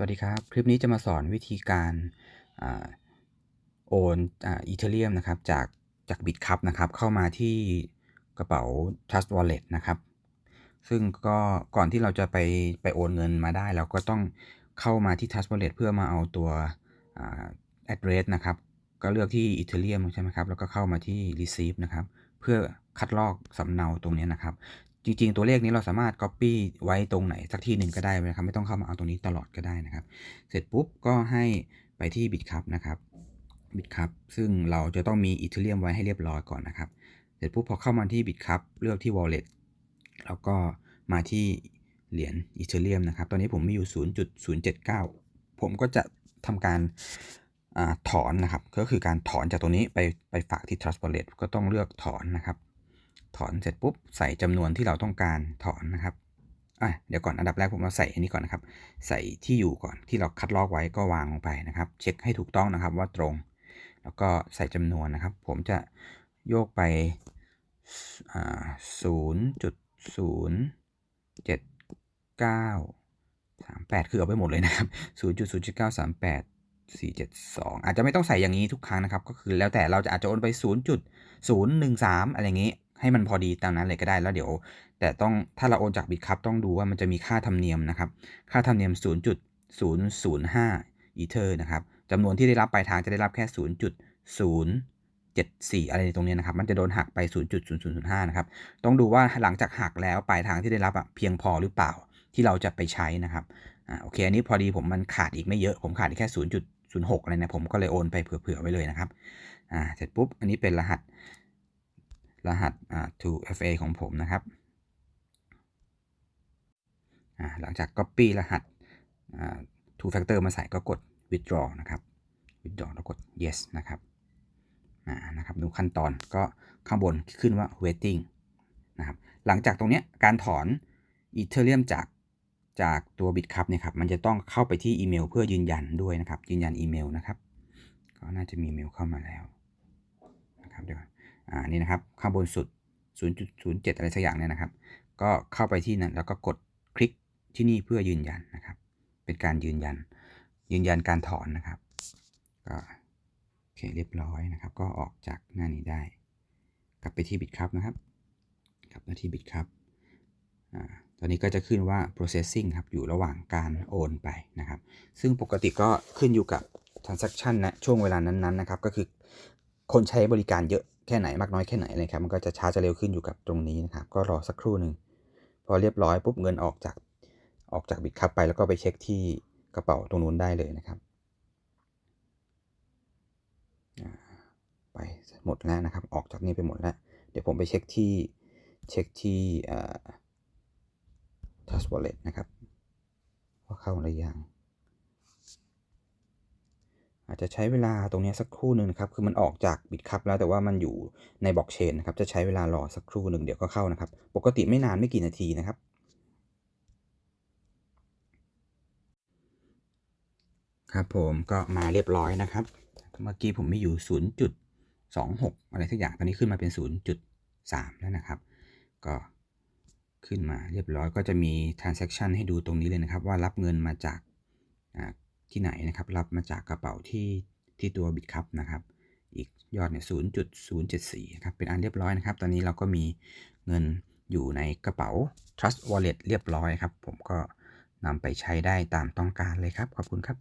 วัสดีครับ คลิปนี้จะมาสอนวิธีการอาโอนอีเทเรียมนะครับจากจากบิตคัพนะครับเข้ามาที่กระเป๋า Trust Wallet นะครับ ซึ่งก็ก่อนที่เราจะไปไปโอนเงินมาได้ เราก็ต้องเข้ามาที่ Trust Wallet เพื่อมาเอาตัว address นะครับ ก็เลือกที่ Ethereum ใช่ไหมครับ แล้วก็เข้ามาที่ receive นะครับ เพื่อคัดลอกสำเนาตรงนี้นะครับ จริง ๆ ตัวเลขนี้เราสามารถ Copy ไว้ตรงไหนสักที่หนึ่งก็ได้นะครับ ไม่ต้องเข้ามาเอาตรงนี้ตลอดก็ได้นะครับ เสร็จปุ๊บก็ให้ไปที่ Bitcup นะครับ Bitcup ซึ่งเราจะต้องมี Ethereum ไว้ให้เรียบร้อยก่อนนะครับ เสร็จปุ๊บพอเข้ามาที่ Bitcup เลือกที่ Wallet แล้วก็มาที่เหรียญ Ethereum นะครับ ตอนนี้ผมมีอยู่ 0.079 ผมก็จะทำการอถอนนะครับ ก็คือการถอนจากตรงนี้ไปไปฝากที่ Trust Wallet ก็ต้องเลือกถอนนะครับ ถอนเสร็จปุ๊บใส่จำนวนที่เราต้องการถอนนะครับอะเดี๋ยวก่อนอันดับแรกผมมาใส่อันนี้ก่อนนะครับ ใส่ที่อยู่ก่อนที่เราคัดลอกไว้ก็วางลงไปนะครับ เช็คให้ถูกต้องนะครับว่าตรง แล้วก็ใส่จำนวนนะครับ ผมจะโยกไปศูนย์จุดศูนย์เจ็ดเก้าสามแปดคือเอาไปหมดเลยนะครับศูนย์จุดศูนย์จุดเก้าสามแปดสี่เจ็ดสองอาจจะไม่ต้องใส่อย่างนี้ทุกครั้งนะครับ ก็คือแล้วแต่เราจะอาจจะโอนไปศูนย์จุดศูนย์หนึ่งสามอะไรอย่างนี้ ให้มันพอดีตามนั้นเลยก็ได้แล้วเดี๋ยว แต่ต้องถ้าเราโอนจากบิตคัพต้องดูว่ามันจะมีค่าธรรมเนียมนะครับ ค่าธรรมเนียม 0.005อีเทอร์นะครับจำนวนที่ได้รับปลายทางจะได้รับแค่ 0.074 อะไรตรงนี้นะครับ มันจะโดนหักไป 0.0005 นะครับ ต้องดูว่าหลังจากหักแล้วปลายทางที่ได้รับเพียงพอหรือเปล่าที่เราจะไปใช้นะครับอ่าโอเค อันนี้พอดีผมมันขาดอีกไม่เยอะ ผมขาดแค่ 0.06อะไรนะ ผมก็เลยโอนไปเผื่อๆไว้เลยนะครับ อ่า เสร็จปุ๊บ อันนี้เป็นรหัส รหัสอ่า 2FA ของผมนะครับอ่าหลังจาก Copy รหัสอ่า two factor มาใส่ก็กด withdraw นะครับ withdraw แล้วกด yes นะครับอ่านะครับดูขั้นตอนก็ข้างบนขึ้นว่า waiting นะครับหลังจากตรงนี้การถอน Ethereum จากจากตัว Bitcup เนี่ยครับมันจะต้องเข้าไปที่อีเมลเพื่อยืนยันด้วยนะครับ ยืนยันอีเมลนะครับ ก็น่าจะมีเมลเข้ามาแล้วนะครับเดี๋ยว อ่านี่นะครับข้างบนสุด 0.07 อะไรสักอย่างเนี่ยนะครับ ก็เข้าไปที่นั้นแล้วก็กดคลิกที่นี่เพื่อยืนยันนะครับ เป็นการยืนยัน ยืนยันการถอนนะครับก็โอเคเรียบร้อยนะครับ ก็ออกจากหน้านี้ได้ กลับไปที่ Bitcup นะครับกลับมาที่ Bitcup อ่าตอนนี้ก็จะขึ้นว่า processing ครับ อยู่ระหว่างการโอนไปนะครับ ซึ่งปกติก็ขึ้นอยู่กับ transaction นะช่วงเวลานั้นๆนะครับ ก็คือคนใช้บริการเยอะ แค่ไหนมากน้อยแค่ไหนเลยครับมันก็จะช้าจะเร็วขึ้นอยู่กับตรงนี้นะครับ ก็รอสักครู่หนึ่งพอเรียบร้อยปุ๊บเงินออกจากออกจากบิตคัพไปแล้วก็ไปเช็คที่กระเป๋าตรงนู้นได้เลยนะครับไปหมดแล้วนะครับ ออกจากนี้ไปหมดแล้ว เดี๋ยวผมไปเช็คที่เช็คที่ทัสวอลเล็ตนะครับ ว่าเข้าหรือยัง อาจจะใช้เวลาตรงนี้สักครู่หนึ่งนะครับ คือมันออกจากบิตคัพแล้วแต่ว่ามันอยู่ในบล็อกเชนนะครับ จะใช้เวลารอสักครู่หนึ่งเดี๋ยวก็เข้านะครับ ปกติไม่นานไม่กี่นาทีนะครับ ครับผมก็มาเรียบร้อยนะครับ เมื่อกี้ผมมีอยู่ 0.26 อะไรสักอย่าง ตอนนี้ขึ้นมาเป็น 0.3 แล้วนะครับ ก็ขึ้นมาเรียบร้อยก็จะมี transaction ให้ดูตรงนี้เลยนะครับ ว่ารับเงินมาจาก ที่ไหนนะครับ รับมาจากกระเป๋าที่ที่ตัวบิตครับนะครับ อีกยอดเนี่ย0.074ครับ เป็นอันเรียบร้อยนะครับ ตอนนี้เราก็มีเงินอยู่ในกระเป๋า Trust Wallet เรียบร้อยครับ ผมก็นำไปใช้ได้ตามต้องการเลยครับ ขอบคุณครับ